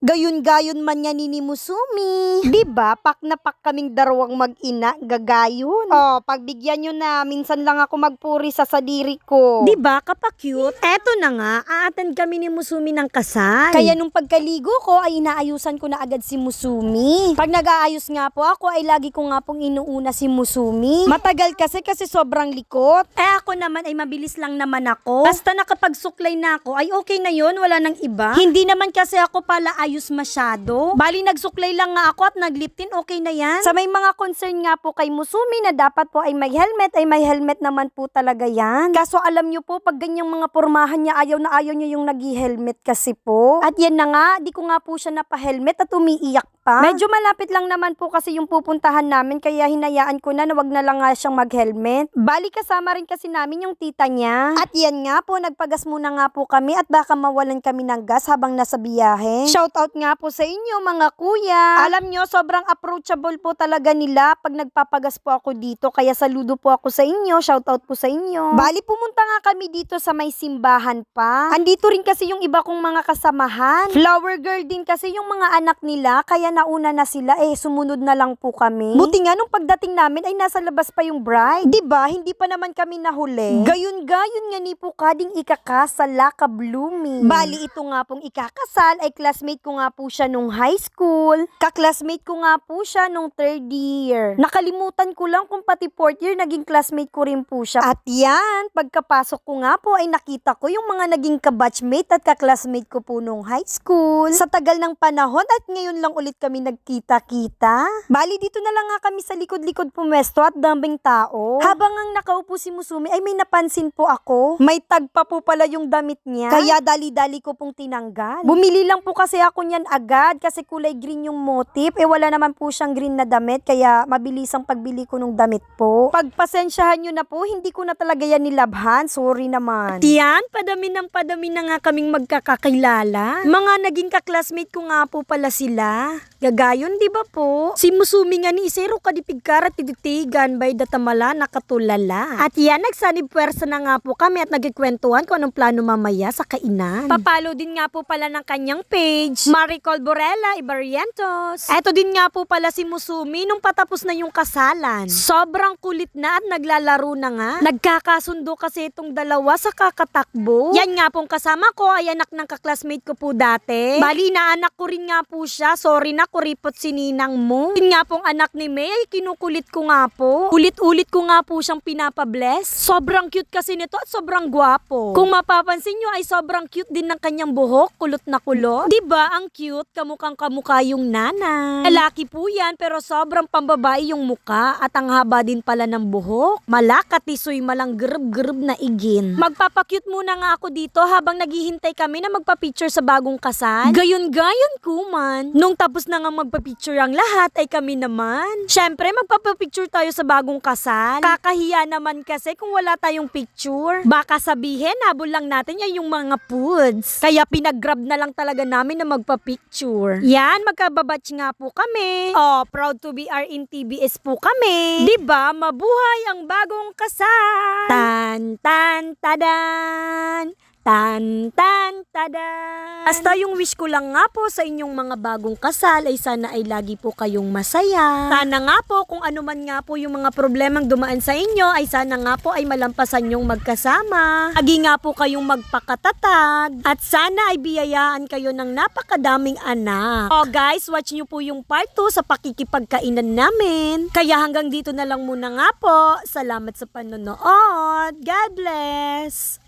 Gayon-gayon man nga ni Musumi. Di ba? Pak na pak kaming darawang mag-ina, gagayon. Oh, pagbigyan nyo na, minsan lang ako magpuri sa sadiri ko. Di ba, kapag-cute? Eto na nga, aaten kami ni Musumi ng kasal. Kaya nung pagkaligo ko ay inaayusan ko na agad si Musumi. Pag nag-aayos nga po ako ay lagi ko nga pong inuuna si Musumi. Matagal kasi kasi sobrang likot. eh ako naman ay mabilis lang naman ako. Basta nakapagsuklay na ako, ay okay na yon wala nang iba. Hindi naman kasi ako pala ayos masyado. Bali, nagsuklay lang nga ako at nagliptin, okay na yan. Sa may mga concern nga po kay Musumi na dapat po ay may helmet, ay may helmet naman po talaga yan. Kaso alam nyo po, pag ganyang mga pormahan niya, ayaw na ayaw niya yung nag-helmet kasi po. At yan na nga, di ko nga po siya napa-helmet at umiiyak pa. Medyo malapit lang naman po kasi yung pupuntahan namin kaya hinayaan ko na na wag na lang nga siyang mag-helmet. Bali kasama rin kasi namin yung tita niya. At yan nga po, nagpagas muna nga po kami at baka mawalan kami ng gas habang nasa biyahe. Shout out nga po sa inyo mga kuya. Alam nyo, sobrang approachable po talaga nila pag nagpapagas po ako dito. Kaya saludo po ako sa inyo. Shout out po sa inyo. Bali, pumunta nga kami dito sa may simbahan pa. Andito rin kasi yung iba kong mga kasamahan. Flower girl din kasi yung mga anak nila. Kaya nauna na sila eh. Sumunod na lang po kami. Buti nga nung pagdating namin ay nasa labas pa yung bride. 'Di ba Hindi pa naman kami nahuli. Gayon-gayon nga ni po kading ikakasal laka blooming. Bali, ito nga pong ikakasal ay classmate ko nga po siya nung high school. Kaklasmate ko nga po siya nung third year. Nakalimutan ko lang kung pati fourth year naging classmate ko rin po siya. At yan, pagkapasok ko nga po ay nakita ko yung mga naging kabatchmate at kaklasmate ko po nung high school. Sa tagal ng panahon at ngayon lang ulit kami nagkita-kita. Bali, dito na lang nga kami sa likod-likod pumesto at daming tao. Habang ang nakaupo si Musumi ay may napansin po ako. May tag pa po pala yung damit niya. Kaya dali-dali ko pong tinanggal. Bumili lang po kasi ako niyan agad kasi kulay green yung motif. Eh wala naman po siyang green na damit kaya mabilis ang pagbili ko ng damit po. Pagpasensyahan nyo na po, hindi ko na talaga yan nilabhan. Sorry naman. Tiyan, padami ng padami na nga kaming magkakakilala. Mga naging kaklasmate ko nga po pala sila. Gagayon, di ba po? Si Musumi nga ni Isero kadipig karat tititigan by datamala nakatulala. At yan, nagsanib pwersa na nga po kami at nagkikwentuhan kung anong plano mamaya sa kainan. Papalo din nga po pala ng kanyang page. Maricol Borella Ibarientos. Eto din nga po pala si Musumi nung patapos na yung kasalan. Sobrang kulit na at naglalaro na nga. Nagkakasundo kasi itong dalawa sa kakatakbo. Yan nga pong kasama ko ay anak ng kaklasmate ko po dati. Bali na anak ko rin nga po siya. Sorry na kuripot si ninang mo. Yun nga pong anak ni May ay kinukulit ko nga po. Ulit-ulit ko nga po siyang pinapabless. Sobrang cute kasi nito at sobrang gwapo. Kung mapapansin nyo ay sobrang cute din ng kanyang buhok. Kulot na kulot. ba ang cute? Kamukhang kamukha yung nanay. Lalaki po yan pero sobrang pambabae yung muka at ang haba din pala ng buhok. Malakatisoy malang grub-grub na igin. Magpapakyut muna nga ako dito habang naghihintay kami na magpa-picture sa bagong kasal. Gayon-gayon kuman. Nung tapos na nga magpa-picture ang lahat ay kami naman. Syempre magpapa-picture tayo sa bagong kasal. Kakahiya naman kasi kung wala tayong picture. Baka sabihin habol lang natin yan yung mga foods. Kaya pinag-grab na lang talaga namin na magpa-picture. Yan, magkababatch nga po kami. Oh, proud to be RN TBS po kami. ba? Mabuhay ang bagong kasal. Tan tan tadan. Tan tan tadan. Basta yung wish ko lang nga po sa inyong mga bagong kasal ay sana ay lagi po kayong masaya. Sana nga po kung ano man nga po yung mga problemang dumaan sa inyo ay sana nga po ay malampasan yung magkasama. Agi nga po kayong magpakatatag. At sana ay biyayaan kayo ng napakadaming anak. Oh guys, watch nyo po yung part 2 sa pakikipagkainan namin. Kaya hanggang dito na lang muna nga po. Salamat sa panonood. God bless!